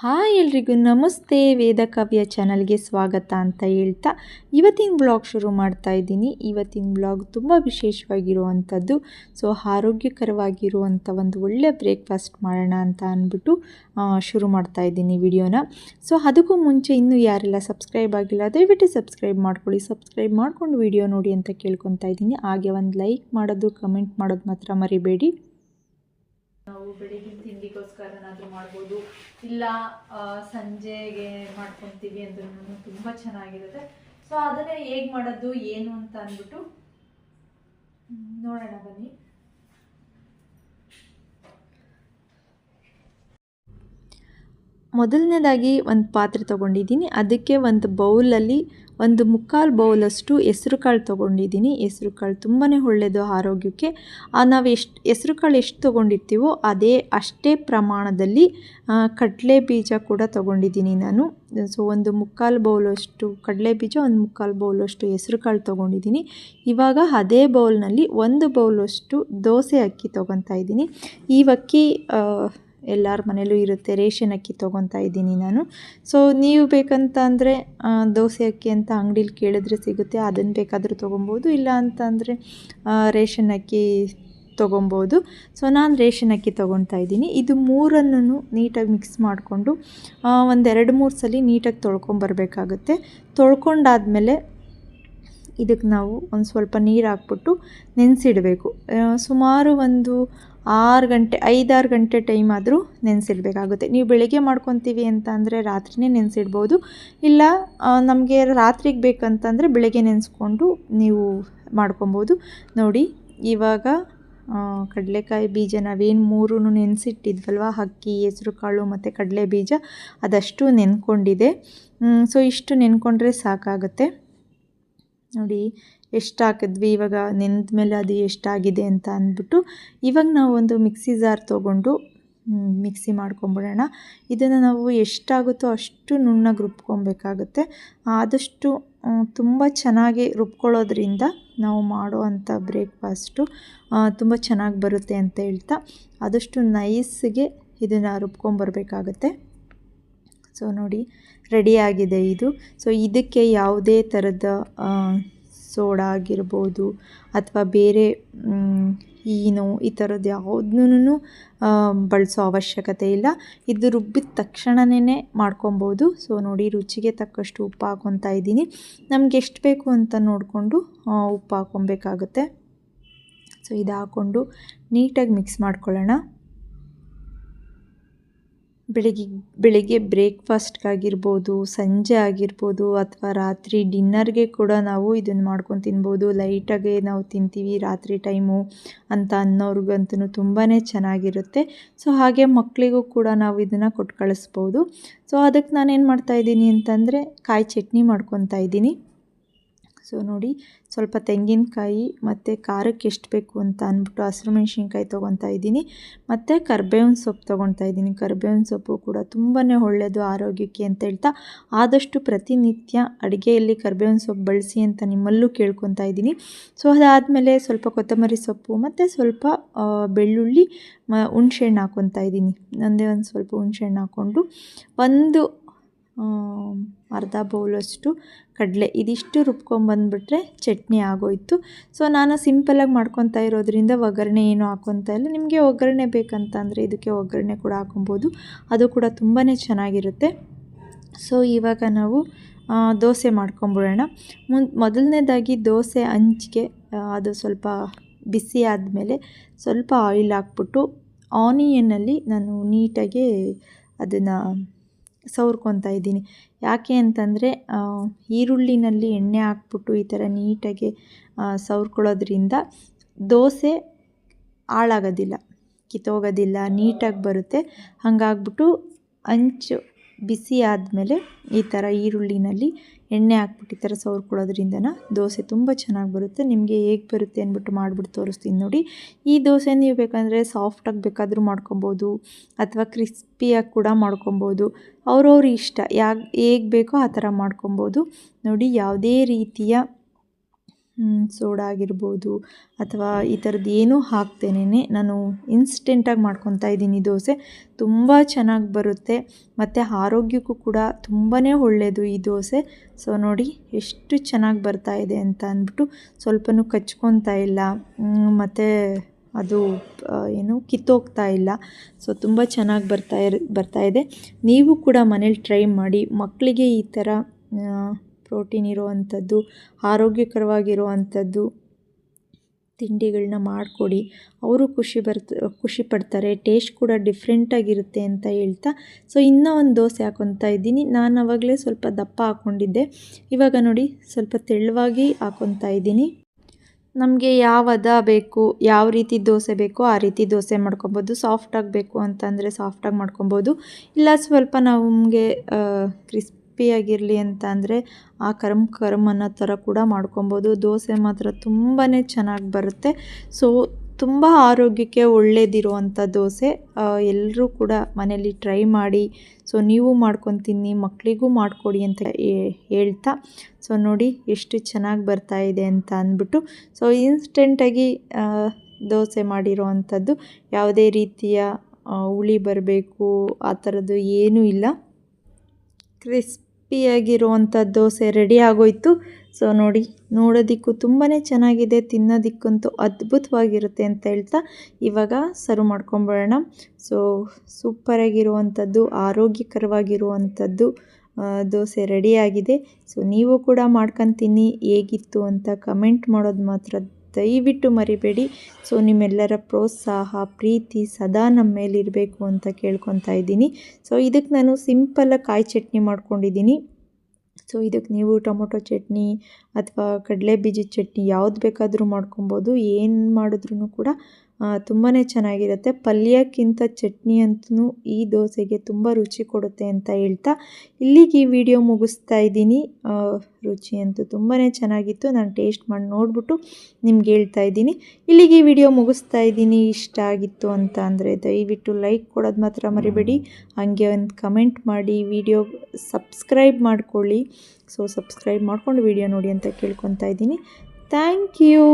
Hi ಎಲ್ರಿಗೂ ನಮಸ್ತೆ ವೇದಕಾವ್ಯ ಚಾನಲ್ಗೆ ಸ್ವಾಗತ ಅಂತ ಹೇಳ್ತಾ ಇವತ್ತಿನ ಬ್ಲಾಗ್ ಶುರು ಮಾಡ್ತಾ ಇದ್ದೀನಿ. ಇವತ್ತಿನ ಬ್ಲಾಗ್ ತುಂಬ ವಿಶೇಷವಾಗಿರುವಂಥದ್ದು. ಸೊ ಆರೋಗ್ಯಕರವಾಗಿರುವಂಥ ಒಂದು ಒಳ್ಳೆಯ ಬ್ರೇಕ್ಫಾಸ್ಟ್ ಮಾಡೋಣ ಅಂತ ಅಂದ್ಬಿಟ್ಟು ಶುರು ಮಾಡ್ತಾ ಇದ್ದೀನಿ ವಿಡಿಯೋನ ಸೊ ಅದಕ್ಕೂ ಮುಂಚೆ ಇನ್ನೂ ಯಾರೆಲ್ಲ ಸಬ್ಸ್ಕ್ರೈಬ್ ಆಗಿಲ್ಲ, ದಯವಿಟ್ಟು ಸಬ್ಸ್ಕ್ರೈಬ್ ಮಾಡ್ಕೊಳ್ಳಿ. ಸಬ್ಸ್ಕ್ರೈಬ್ ಮಾಡ್ಕೊಂಡು ವಿಡಿಯೋ ನೋಡಿ ಅಂತ ಕೇಳ್ಕೊತಾ ಇದ್ದೀನಿ. ಹಾಗೆ ಒಂದು ಲೈಕ್ ಮಾಡೋದು ಕಮೆಂಟ್ ಮಾಡೋದು ಮಾತ್ರ ಮರಿಬೇಡಿ. ನಾವು ಬೆಳಿಗಿನ ತಿಂಡಿಗೋಸ್ಕರನಾದರೂ ಮಾಡ್ಬೋದು. ಇಲ್ಲ ಸಂಜೆಗೆ ಮಾಡ್ಕೊತೀವಿ ಅಂದ್ರೂ ತುಂಬ ಚೆನ್ನಾಗಿರುತ್ತೆ. ಸೊ ಅದನ್ನೇ ಹೇಗೆ ಮಾಡೋದು, ಏನು ಅಂತ ಅಂದ್ಬಿಟ್ಟು ನೋಡೋಣ ಬನ್ನಿ. ಮೊದಲನೇದಾಗಿ ಒಂದು ಪಾತ್ರೆ ತೊಗೊಂಡಿದ್ದೀನಿ. ಅದಕ್ಕೆ ಒಂದು ಬೌಲಲ್ಲಿ ಒಂದು ಮುಕ್ಕಾಲು ಬೌಲಷ್ಟು ಹೆಸ್ರು ಕಾಳು ತೊಗೊಂಡಿದ್ದೀನಿ. ಹೆಸ್ರು ಕಾಳು ತುಂಬಾ ಒಳ್ಳೆಯದು ಆರೋಗ್ಯಕ್ಕೆ ನಾವು ಎಷ್ಟು ಹೆಸರು ಕಾಳು ಎಷ್ಟು ತೊಗೊಂಡಿರ್ತೀವೋ ಅದೇ ಅಷ್ಟೇ ಪ್ರಮಾಣದಲ್ಲಿ ಕಡಲೆ ಬೀಜ ಕೂಡ ತೊಗೊಂಡಿದ್ದೀನಿ ನಾನು. ಸೊ, ಒಂದು ಮುಕ್ಕಾಲು ಬೌಲಷ್ಟು ಕಡಲೆ ಬೀಜ, ಒಂದು ಮುಕ್ಕಾಲು ಬೌಲಷ್ಟು ಹೆಸ್ರು ಕಾಳು ತೊಗೊಂಡಿದ್ದೀನಿ. ಇವಾಗ ಅದೇ ಬೌಲ್ನಲ್ಲಿ ಒಂದು ಬೌಲಷ್ಟು ದೋಸೆ ಅಕ್ಕಿ ತೊಗೊತಾ ಇದ್ದೀನಿ. ಈ ಅಕ್ಕಿ ಎಲ್ಲರ ಮನೇಲೂ ಇರುತ್ತೆ, ರೇಷನ್ ಅಕ್ಕಿ ತೊಗೊತಾ ಇದ್ದೀನಿ ನಾನು. ಸೊ ನೀವು ಬೇಕಂತ ಅಂದರೆ ದೋಸೆ ಅಕ್ಕಿ ಅಂತ ಅಂಗಡೀಲಿ ಕೇಳಿದ್ರೆ ಸಿಗುತ್ತೆ ಅದನ್ನು ಬೇಕಾದರೂ ತೊಗೊಬೋದು ಇಲ್ಲ ಅಂತಂದರೆ ರೇಷನ್ ಅಕ್ಕಿ ತೊಗೊಬೋದು ಸೊ ನಾನು ರೇಷನ್ ಅಕ್ಕಿ ತೊಗೊತಾ ಇದ್ದೀನಿ. ಇದು ಮೂರನ್ನು ನೀಟಾಗಿ ಮಿಕ್ಸ್ ಮಾಡಿಕೊಂಡು ಒಂದೆರಡು ಮೂರು ಸಲ ನೀಟಾಗಿ ತೊಳ್ಕೊಂಬರ್ಬೇಕಾಗುತ್ತೆ. ತೊಳ್ಕೊಂಡಾದಮೇಲೆ ಇದಕ್ಕೆ ನಾವು ಒಂದು ಸ್ವಲ್ಪ ನೀರು ಹಾಕ್ಬಿಟ್ಟು ನೆನೆಸಿಡಬೇಕು. ಸುಮಾರು ಒಂದು ಆರು ಗಂಟೆ, ಐದಾರು ಗಂಟೆ ಟೈಮ್ ಆದರೂ ನೆನೆಸಿಡಬೇಕಾಗುತ್ತೆ. ನೀವು ಬೆಳಗ್ಗೆ ಮಾಡ್ಕೊತೀವಿ ಅಂತ ಅಂದರೆ ರಾತ್ರಿನೇ ನೆನೆಸಿಡ್ಬೋದು. ಇಲ್ಲ ನಮಗೆ ರಾತ್ರಿಗೆ ಬೇಕಂತಂದರೆ ಬೆಳಗ್ಗೆ ನೆನೆಸ್ಕೊಂಡು ನೀವು ಮಾಡ್ಕೊಬೋದು. ನೋಡಿ, ಇವಾಗ ಕಡಲೆಕಾಯಿ ಬೀಜ ನಾವೇನು ಮೂರೂ ನೆನೆಸಿಟ್ಟಿದ್ವಲ್ವ? ಅಕ್ಕಿ, ಹೆಸ್ರು ಕಾಳು ಮತ್ತು ಕಡಲೆ ಬೀಜ, ಅದಷ್ಟು ನೆನ್ಕೊಂಡಿದೆ. ಸೊ ಇಷ್ಟು ನೆನ್ಕೊಂಡ್ರೆ ಸಾಕಾಗುತ್ತೆ. ನೋಡಿ ಎಷ್ಟು ಹಾಕಿದ್ವಿ ಇವಾಗ ನೆಂದ ಮೇಲೆ ಅದು ಎಷ್ಟಾಗಿದೆ ಅಂತ ಅಂದ್ಬಿಟ್ಟು ಇವಾಗ ನಾವು ಒಂದು ಮಿಕ್ಸಿ ಜಾರ್ ತೊಗೊಂಡು ಮಿಕ್ಸಿ ಮಾಡ್ಕೊಂಬಿಡೋಣ. ಇದನ್ನು ನಾವು ಎಷ್ಟಾಗುತ್ತೋ ಅಷ್ಟು ನುಣ್ಣಗೆ ರುಬ್ಕೊಬೇಕಾಗುತ್ತೆ. ಆದಷ್ಟು ತುಂಬ ಚೆನ್ನಾಗಿ ರುಬ್ಕೊಳ್ಳೋದ್ರಿಂದ ನಾವು ಮಾಡುವಂಥ ಬ್ರೇಕ್ಫಾಸ್ಟು ತುಂಬ ಚೆನ್ನಾಗಿ ಬರುತ್ತೆ ಅಂತ ಹೇಳ್ತಾ ಆದಷ್ಟು ನೈಸ್ಗೆ ಇದನ್ನು ರುಬ್ಕೊಂಬರ್ಬೇಕಾಗುತ್ತೆ. ಸೊ, ನೋಡಿ ರೆಡಿಯಾಗಿದೆ ಇದು. ಸೊ, ಇದಕ್ಕೆ ಯಾವುದೇ ಥರದ ಸೋಡಾ ಆಗಿರ್ಬೋದು ಅಥವಾ ಬೇರೆ ಏನು ಈ ಥರದ್ದು ಯಾವುದನ್ನೂ ಬಳಸೋ ಅವಶ್ಯಕತೆ ಇಲ್ಲ. ಇದು ರುಬ್ಬಿದ ತಕ್ಷಣವೇ ಮಾಡ್ಕೊಬೋದು. ಸೊ, ನೋಡಿ, ರುಚಿಗೆ ತಕ್ಕಷ್ಟು ಉಪ್ಪು ಹಾಕೊತಾ ಇದ್ದೀನಿ. ನಮ್ಗೆ ಎಷ್ಟು ಬೇಕು ಅಂತ ನೋಡಿಕೊಂಡು ಉಪ್ಪು ಹಾಕೊಬೇಕಾಗುತ್ತೆ. ಸೊ, ಇದು ಹಾಕ್ಕೊಂಡು ನೀಟಾಗಿ ಮಿಕ್ಸ್ ಮಾಡ್ಕೊಳ್ಳೋಣ. ಬೆಳಿಗ್ಗೆ, ಬೆಳಗ್ಗೆ ಬ್ರೇಕ್ಫಾಸ್ಟ್ಗಾಗಿರ್ಬೋದು, ಸಂಜೆ ಆಗಿರ್ಬೋದು ಅಥವಾ ರಾತ್ರಿ ಡಿನ್ನರ್ಗೆ ಕೂಡ ನಾವು ಇದನ್ನು ಮಾಡ್ಕೊಂಡು ತಿನ್ಬೋದು. ಲೈಟಾಗೆ ನಾವು ತಿಂತೀವಿ ರಾತ್ರಿ ಟೈಮು ಅಂತ ಅನ್ನೋರ್ಗಂತೂ ತುಂಬಾ ಚೆನ್ನಾಗಿರುತ್ತೆ. ಸೊ, ಹಾಗೆ ಮಕ್ಕಳಿಗೂ ಕೂಡ ನಾವು ಇದನ್ನು ಕೊಟ್ಟು ಕಳಿಸ್ಬೋದು. ಸೊ, ಅದಕ್ಕೆ ನಾನೇನು ಮಾಡ್ತಾಯಿದ್ದೀನಿ ಅಂತಂದರೆ ಕಾಯಿ ಚಟ್ನಿ ಮಾಡ್ಕೊತಾ ಇದ್ದೀನಿ. ಸೊ ನೋಡಿ, ಸ್ವಲ್ಪ ತೆಂಗಿನಕಾಯಿ ಮತ್ತು ಖಾರಕ್ಕೆ ಎಷ್ಟು ಬೇಕು ಅಂತ ಅಂದ್ಬಿಟ್ಟು ಹಸಿರು ಮೆಣಸಿನ್ಕಾಯಿ ತೊಗೊತಾ ಇದ್ದೀನಿ. ಮತ್ತು ಕರ್ಬೇವಿನ ಸೊಪ್ಪು ತೊಗೊತಾ ಇದ್ದೀನಿ. ಕರ್ಬೇವಿನ ಸೊಪ್ಪು ಕೂಡ ತುಂಬಾ ಒಳ್ಳೆಯದು, ಆರೋಗ್ಯಕ್ಕೆ ಅಂತ ಹೇಳ್ತಾ ಆದಷ್ಟು ಪ್ರತಿನಿತ್ಯ ಅಡುಗೆಯಲ್ಲಿ ಕರ್ಬೇವಿನ ಸೊಪ್ಪು ಬಳಸಿ ಅಂತ ನಿಮ್ಮಲ್ಲೂ ಕೇಳ್ಕೊತಾ ಇದ್ದೀನಿ. ಸೊ ಅದಾದಮೇಲೆ ಸ್ವಲ್ಪ ಕೊತ್ತಂಬರಿ ಸೊಪ್ಪು ಮತ್ತು ಸ್ವಲ್ಪ ಬೆಳ್ಳುಳ್ಳಿ ಮ, ಹುಣ್ಸೆಹಣ್ಣು ಹಾಕ್ಕೊತಾ ಇದ್ದೀನಿ. ನಂದೇ ಒಂದು ಸ್ವಲ್ಪ ಹುಣ್ಸೆಹಣ್ಣು ಹಾಕ್ಕೊಂಡು ಒಂದು ಅರ್ಧ ಬೌಲಷ್ಟು ಕಡಲೆ ಇದಿಷ್ಟು ರುಬ್ಕೊಂಬಂದ್ಬಿಟ್ರೆ ಚಟ್ನಿ ಆಗೋಯ್ತು. ಸೊ ನಾನು ಸಿಂಪಲಾಗಿ ಮಾಡ್ಕೊತಾ ಇರೋದ್ರಿಂದ ಒಗ್ಗರಣೆ ಏನು ಹಾಕ್ಕೊತಾ ಇಲ್ಲ. ನಿಮಗೆ ಒಗ್ಗರಣೆ ಬೇಕಂತಂದರೆ ಇದಕ್ಕೆ ಒಗ್ಗರಣೆ ಕೂಡ ಹಾಕೊಬೋದು. ಅದು ಕೂಡ ತುಂಬಾ ಚೆನ್ನಾಗಿರುತ್ತೆ. ಸೊ ಇವಾಗ ನಾವು ದೋಸೆ ಮಾಡ್ಕೊಂಬಿಡೋಣ. ಮುನ್, ಮೊದಲನೇದಾಗಿ ದೋಸೆ ಹಂಚಿಗೆ ಅದು ಸ್ವಲ್ಪ ಬಿಸಿ ಆದಮೇಲೆ ಸ್ವಲ್ಪ ಆಯಿಲ್ ಹಾಕ್ಬಿಟ್ಟು ಆನಿಯನ್ನಲ್ಲಿ ನಾನು ನೀಟಾಗಿ ಅದನ್ನು ಸವರ್ಕೊತಾ ಇದ್ದೀನಿ. ಯಾಕೆ ಅಂತಂದರೆ ಈರುಳ್ಳಿನಲ್ಲಿ ಎಣ್ಣೆ ಹಾಕ್ಬಿಟ್ಟು ಈ ಥರ ನೀಟಾಗಿ ಸವ್ರ್ಕೊಳ್ಳೋದ್ರಿಂದ ದೋಸೆ ಹಾಳಾಗೋದಿಲ್ಲ, ಕಿತ್ತೋಗೋದಿಲ್ಲ, ನೀಟಾಗಿ ಬರುತ್ತೆ. ಹಾಗಾಗ್ಬಿಟ್ಟು ಅಂಚು ಬಿಸಿ ಆದಮೇಲೆ ಈ ಥರ ಈರುಳ್ಳಿನಲ್ಲಿ ಎಣ್ಣೆ ಹಾಕ್ಬಿಟ್ಟಿರ್ತಾರೆ ಥರ ಸವರ್ಕೊಳ್ಳೋದ್ರಿಂದ ದೋಸೆ ತುಂಬ ಚೆನ್ನಾಗಿ ಬರುತ್ತೆ. ನಿಮಗೆ ಹೇಗೆ ಬರುತ್ತೆ ಅಂದ್ಬಿಟ್ಟು ಮಾಡಿಬಿಟ್ಟು ತೋರಿಸ್ತೀನಿ ನೋಡಿ. ಈ ದೋಸೆ ನೀವು ಬೇಕಂದರೆ ಸಾಫ್ಟಾಗಿ ಬೇಕಾದರೂ ಮಾಡ್ಕೊಬೋದು ಅಥವಾ ಕ್ರಿಸ್ಪಿಯಾಗಿ ಕೂಡ ಮಾಡ್ಕೊಬೋದು. ಅವ್ರವ್ರ ಇಷ್ಟ ಯಾಕೆ ಹೇಗೆ ಬೇಕೋ ಆ ಥರ ಮಾಡ್ಕೊಬೋದು. ನೋಡಿ, ಯಾವುದೇ ರೀತಿಯ ಸೋಡಾ ಆಗಿರ್ಬೋದು ಅಥವಾ ಈ ಥರದ್ದು ಏನೂ ಹಾಕ್ತೇನೆ ನಾನು ಇನ್ಸ್ಟೆಂಟಾಗಿ ಮಾಡ್ಕೊತಾ ಇದ್ದೀನಿ ದೋಸೆ. ತುಂಬ ಚೆನ್ನಾಗಿ ಬರುತ್ತೆ. ಮತ್ತು ಆರೋಗ್ಯಕ್ಕೂ ಕೂಡ ತುಂಬಾ ಒಳ್ಳೆಯದು ಈ ದೋಸೆ. ಸೊ, ನೋಡಿ ಎಷ್ಟು ಚೆನ್ನಾಗಿ ಬರ್ತಾ ಇದೆ ಅಂತ ಅಂದ್ಬಿಟ್ಟು ಸ್ವಲ್ಪನೂ ಕಚ್ಕೊತಾ ಇಲ್ಲ. ಮತ್ತು ಅದು ಏನು ಕಿತ್ತೋಗ್ತಾ ಇಲ್ಲ. ಸೊ, ತುಂಬ ಚೆನ್ನಾಗಿ ಬರ್ತಾ ಇರ್, ಬರ್ತಾ ಇದೆ. ನೀವು ಕೂಡ ಮನೇಲಿ ಟ್ರೈ ಮಾಡಿ. ಮಕ್ಕಳಿಗೆ ಈ ಥರ ಪ್ರೋಟೀನ್ ಇರುವಂಥದ್ದು, ಆರೋಗ್ಯಕರವಾಗಿರುವಂಥದ್ದು ತಿಂಡಿಗಳನ್ನ ಮಾಡಿಕೊಡಿ. ಅವರು ಖುಷಿ ಬರ್ತ, ಖುಷಿ ಪಡ್ತಾರೆ, ಟೇಸ್ಟ್ ಕೂಡ ಡಿಫ್ರೆಂಟಾಗಿರುತ್ತೆ ಅಂತ ಹೇಳ್ತಾ. ಸೊ, ಇನ್ನೂ ಒಂದು ದೋಸೆ ಹಾಕೊತಾ ಇದ್ದೀನಿ. ನಾನು ಅವಾಗಲೇ ಸ್ವಲ್ಪ ದಪ್ಪ ಹಾಕ್ಕೊಂಡಿದ್ದೆ ಇವಾಗ ನೋಡಿ, ಸ್ವಲ್ಪ ತೆಳುವಾಗಿ ಹಾಕೊತಾ ಇದ್ದೀನಿ. ನಮಗೆ ಯಾವ ಹದ ಬೇಕು, ಯಾವ ರೀತಿ ದೋಸೆ ಬೇಕೋ ಆ ರೀತಿ ದೋಸೆ ಮಾಡ್ಕೊಬೋದು. ಸಾಫ್ಟಾಗಿ ಬೇಕು ಅಂತಂದರೆ ಸಾಫ್ಟಾಗಿ ಮಾಡ್ಕೊಬೋದು. ಇಲ್ಲ, ಸ್ವಲ್ಪ ನಮಗೆ ಕ್ರಿಸ್ಪಿಯಾಗಿರಲಿ ಅಂತ ಅಂದರೆ ಆ ಕರಮ್ ಕರಮ್ ಅನ್ನೋ ಥರ ಕೂಡ ಮಾಡ್ಕೊಬೋದು. ದೋಸೆ ಮಾತ್ರ ತುಂಬಾ ಚೆನ್ನಾಗಿ ಬರುತ್ತೆ. ಸೊ ತುಂಬ ಆರೋಗ್ಯಕ್ಕೆ ಒಳ್ಳೇದಿರುವಂಥ ದೋಸೆ ಎಲ್ಲರೂ ಕೂಡ ಮನೇಲಿ ಟ್ರೈ ಮಾಡಿ. ಸೊ ನೀವು ಮಾಡ್ಕೊತೀನಿ ಮಕ್ಕಳಿಗೂ ಮಾಡಿಕೊಡಿ ಅಂತ ಹೇಳ್ತಾ. ಸೊ ನೋಡಿ ಎಷ್ಟು ಚೆನ್ನಾಗಿ ಬರ್ತಾ ಇದೆ ಅಂತ ಅಂದ್ಬಿಟ್ಟು. ಸೊ ಇನ್ಸ್ಟೆಂಟಾಗಿ ದೋಸೆ ಮಾಡಿರೋ ಅಂಥದ್ದು ಯಾವುದೇ ರೀತಿಯ ಹುಳಿ ಬರಬೇಕು, ಆ ಥರದ್ದು ಏನೂ ಇಲ್ಲ. ಕ್ರಿಸ್ಪಿಯಾಗಿರುವಂಥ ದೋಸೆ ರೆಡಿ ಆಗೋಯ್ತು. ಸೊ ನೋಡಿ, ನೋಡೋದಿಕ್ಕೂ ತುಂಬಾ ಚೆನ್ನಾಗಿದೆ, ತಿನ್ನೋದಿಕ್ಕಂತೂ ಅದ್ಭುತವಾಗಿರುತ್ತೆ ಅಂತ ಹೇಳ್ತಾ ಇವಾಗ ಸರ್ವ್ ಮಾಡ್ಕೊಂಬಿಡೋಣ. ಸೊ ಸೂಪರಾಗಿರುವಂಥದ್ದು, ಆರೋಗ್ಯಕರವಾಗಿರುವಂಥದ್ದು ದೋಸೆ ರೆಡಿಯಾಗಿದೆ ಸೊ ನೀವು ಕೂಡ ಮಾಡ್ಕೊತೀನಿ, ಹೇಗಿತ್ತು ಅಂತ ಕಮೆಂಟ್ ಮಾಡೋದು ಮಾತ್ರ ದಯವಿಟ್ಟು ಮರಿಬೇಡಿ. ಸೊ, ನಿಮ್ಮೆಲ್ಲರ ಪ್ರೋತ್ಸಾಹ, ಪ್ರೀತಿ ಸದಾ ನಮ್ಮ ಮೇಲಿರಬೇಕು ಅಂತ ಕೇಳ್ಕೊತಾ ಇದ್ದೀನಿ. ಸೊ, ಇದಕ್ಕೆ ನಾನು ಸಿಂಪಲ್ಲಾಗಿ ಕಾಯಿ ಚಟ್ನಿ ಮಾಡ್ಕೊಂಡಿದ್ದೀನಿ. ಸೊ, ಇದಕ್ಕೆ ನೀವು ಟೊಮೊಟೊ ಚಟ್ನಿ ಅಥವಾ ಕಡಲೆ ಬೀಜದ ಚಟ್ನಿ ಯಾವ್ದು ಬೇಕಾದರೂ ಮಾಡ್ಕೊಬೋದು. ಏನು ಮಾಡಿದ್ರೂ ಕೂಡ ತುಂಬಾ ಚೆನ್ನಾಗಿರುತ್ತೆ. ಪಲ್ಯಕ್ಕಿಂತ ಚಟ್ನಿ ಅಂತೂ ಈ ದೋಸೆಗೆ ತುಂಬ ರುಚಿ ಕೊಡುತ್ತೆ ಅಂತ ಹೇಳ್ತಾ ಇಲ್ಲಿಗೆ ಈ ವಿಡಿಯೋ ಮುಗಿಸ್ತಾ ಇದ್ದೀನಿ. ರುಚಿ ಅಂತೂ ತುಂಬಾ ಚೆನ್ನಾಗಿತ್ತು. ನಾನು ಟೇಸ್ಟ್ ಮಾಡಿ ನೋಡಿಬಿಟ್ಟು ನಿಮ್ಗೆ ಹೇಳ್ತಾ ಇದ್ದೀನಿ. ಇಲ್ಲಿಗೆ ಈ ವಿಡಿಯೋ ಮುಗಿಸ್ತಾ ಇದ್ದೀನಿ. ಇಷ್ಟ ಆಗಿತ್ತು ಅಂತ ಅಂದರೆ ದಯವಿಟ್ಟು ಲೈಕ್ ಕೊಡೋದು ಮಾತ್ರ ಮರಿಬೇಡಿ. ಹಾಗೆ ಒಂದು ಕಮೆಂಟ್ ಮಾಡಿ ವಿಡಿಯೋ ಸಬ್ಸ್ಕ್ರೈಬ್ ಮಾಡ್ಕೊಳ್ಳಿ. ಸೊ ಸಬ್ಸ್ಕ್ರೈಬ್ ಮಾಡಿಕೊಂಡು ವಿಡಿಯೋ ನೋಡಿ ಅಂತ ಕೇಳ್ಕೊತಾ ಇದ್ದೀನಿ. Thank you